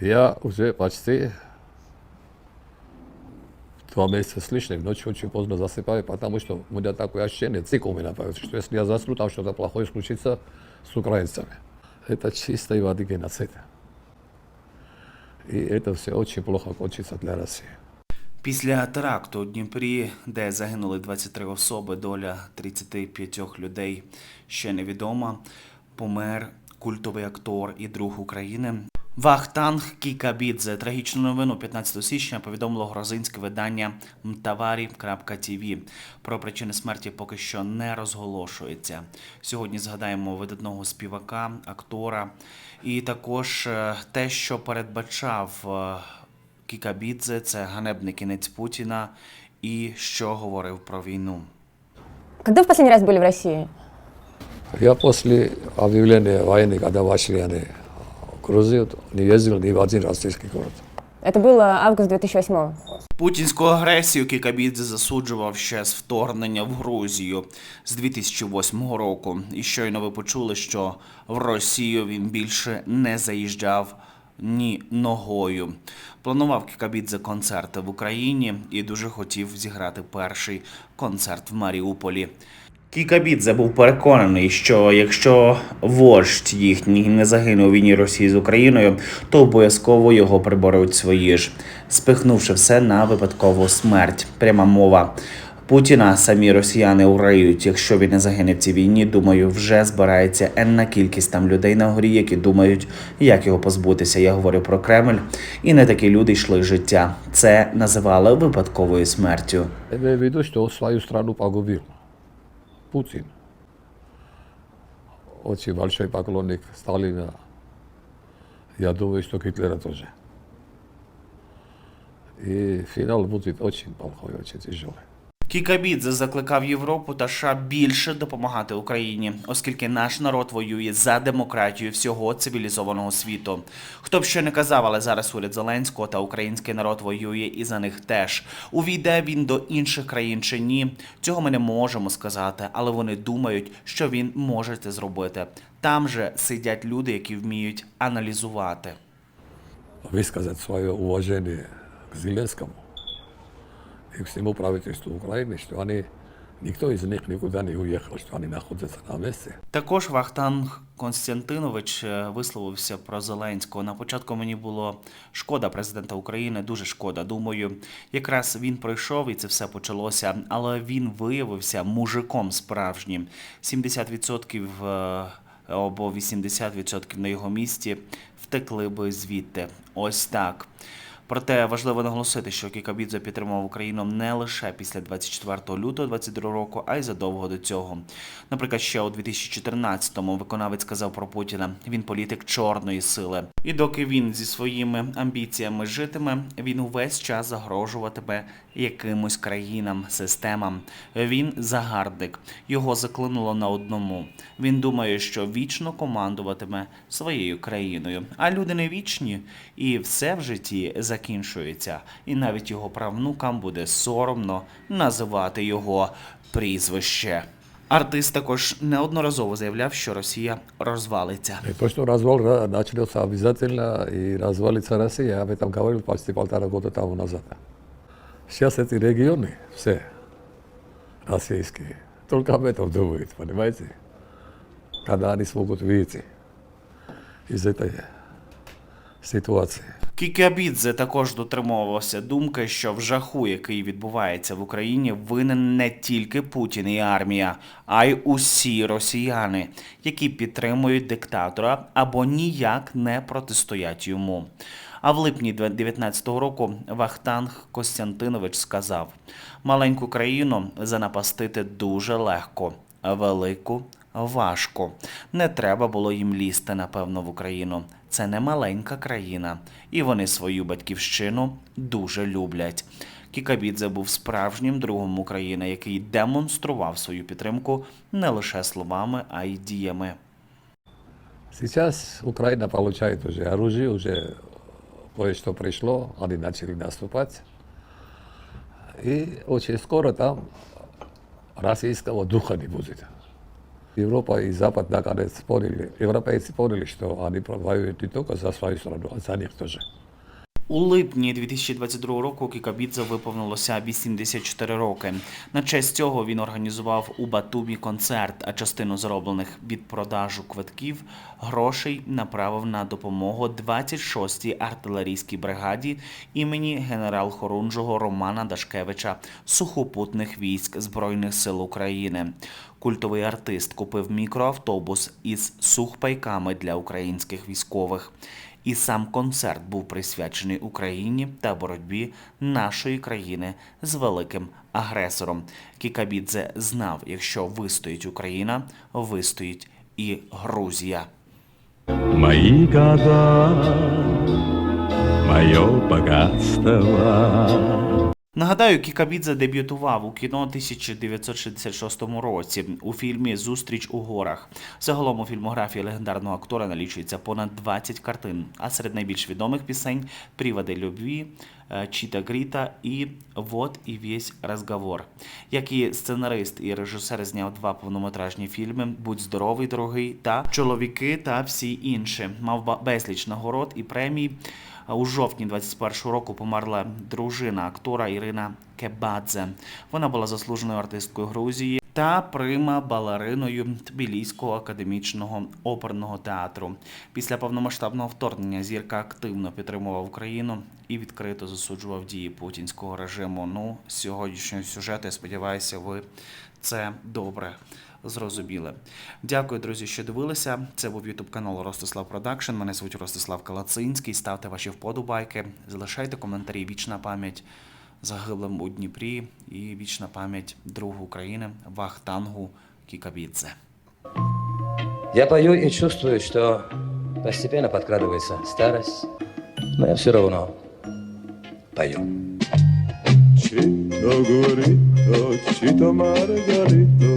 Я уже почти два месяца с лишним ночью очень поздно засыпаю, потому что у меня такое ощущение, цикл у меня появился, что если я засну, там что-то плохое случится с украинцами. Это чистой воды геноцид. И это все очень плохо кончится для России. Після теракту у Дніпрі, де загинули 23 особи, доля 35 людей ще невідома, помер культовий актор і друг України. Вахтанг Кікабідзе. Трагічну новину 15 січня повідомило грузинське видання mtavari.tv. Про причини смерті поки що не розголошується. Сьогодні згадаємо видатного співака, актора і також е, те, що передбачав е, Кікабідзе це ганебний кінець Путіна і що говорив про війну. Когда в последний раз были в России? Я после объявления войны, когда вошли они в Грузию, не ездил ни в один российский город. Это было август 2008 Путінську агресію Кікабідзе засуджував ще з вторгнення в Грузію з 2008 року. І щойно ви почули, що в Росію він більше не заїжджав ні ногою. Планував Кікабідзе концерти в Україні і дуже хотів зіграти перший концерт в Маріуполі. Кікабідзе був переконаний, що якщо вождь їхній не загине у війні Росії з Україною, то обов'язково його приборуть свої ж, спихнувши все на випадкову смерть. Пряма мова. Путіна самі росіяни урають. Якщо він не загине в цій війні, думаю, вже збирається енна кількість там людей на горі, які думають, як його позбутися. Я говорю про Кремль, і не такі люди йшли життя. Це називали випадковою смертю. Я имею в виду, что свою страну погубил Путин. Очи Валшој поклонник Сталина, јадува што Хитлера тоже. И финал буде очень плохой, очень тяжелый. Кікабідзе закликав Європу та США більше допомагати Україні, оскільки наш народ воює за демократію всього цивілізованого світу. Хто б що не казав, але зараз уряд Зеленського та український народ воює і за них теж. Увійде він до інших країн чи ні, цього ми не можемо сказати, але вони думають, що він може це зробити. Там же сидять люди, які вміють аналізувати. Высказать свое уважение к Зеленскому всему правительству Украины, что они, никто из них никуда не уехал, что они находятся на месте. Також Вахтанг Константинович висловився про Зеленського. На початку мені було шкода президента України, дуже шкода. Думаю, якраз він пройшов і це все почалося, але він виявився мужиком справжнім. 70% е, або 80% на його місці втекли би звідти. Ось так. Проте важливо наголосити, що Кікабідзе підтримував Україну не лише після 24 лютого 22 року, а й задовго до цього. Наприклад, ще у 2014-му виконавець сказав про Путіна: він політик чорної сили. І доки він зі своїми амбіціями житиме, він увесь час загрожуватиме якимось країнам, системам. Він загарбник. Його заклинуло на одному. Він думає, що вічно командуватиме своєю країною. А люди не вічні, і все в житті закінчується. І навіть його правнукам буде соромно називати його прізвище. Артист також неодноразово заявляв, що Росія розвалиться. И то, что развал ра- начнется обязательно и развалится Россия, я об этом говорил почти полтора года тому назад. Сейчас эти регионы, все российские, только об этом думают, понимаете? Когда они смогут выйти из этой ситуации. Кікабідзе також дотримувався думки, що в жаху, який відбувається в Україні, винен не тільки Путін і армія, а й усі росіяни, які підтримують диктатора або ніяк не протистоять йому. А в липні 2019 року Вахтанг Костянтинович сказав: маленьку країну занапастити дуже легко, велику важко. Не треба було їм лізти, напевно, в Україну. Це не маленька країна, і вони свою батьківщину дуже люблять. Кікабідзе був справжнім другом України, який демонстрував свою підтримку не лише словами, а й діями. Сейчас Украина получает уже оружие, уже кое-что пришло, они начали наступать. И очень скоро там российского духа не будет. Evropa i Zapad nakane sporili. Evropa je sporili što, oni provajuju ti toliko za svoju stranu, a za njih tože. У липні 2022 року Кікабідзе виповнилося 84 роки. На честь цього він організував у Батумі концерт, а частину зароблених від продажу квитків грошей направив на допомогу 26-й артилерійській бригаді імені генерал-хорунжого Романа Дашкевича сухопутних військ Збройних сил України. Культовий артист купив мікроавтобус із сухпайками для українських військових. І сам концерт був присвячений Україні та боротьбі нашої країни з великим агресором. Кікабідзе знав, якщо вистоїть Україна, вистоїть і Грузія. Мої года, моє богатство. Нагадаю, Кікабідзе дебютував у кіно 1966 році у фільмі Зустріч у горах. Загалом у фільмографії легендарного актора налічується понад 20 картин, а серед найбільш відомих пісень Приводи любві, Чіта Гріта і Вот і весь розговор. Як і сценарист і режисер зняв два повнометражні фільми Будь здоровий, дорогий та Чоловіки та всі інші. Мав безліч нагород і премій. У жовтні 21-го року померла дружина актора Ірина Кебадзе. Вона була заслуженою артисткою Грузії та прима балериною Тбіліського академічного оперного театру. Після повномасштабного вторгнення зірка активно підтримував Україну і відкрито засуджував дії путінського режиму. Ну, з сьогоднішнього сюжету, я сподіваюся, ви це добре зрозуміли. Дякую, друзі, що дивилися. Це був Ютуб канал Ростислав Продакшн. Мене звуть Ростислав Калацинський. Ставте ваші вподобайки, залишайте коментарі. Вічна пам'ять загиблим у Дніпрі і вічна пам'ять другу України Вахтангу Кікабідзе. Я пою и чувствую, что постепенно подкрадывается старость, но я все равно пою. Chito gorito, chito margarito,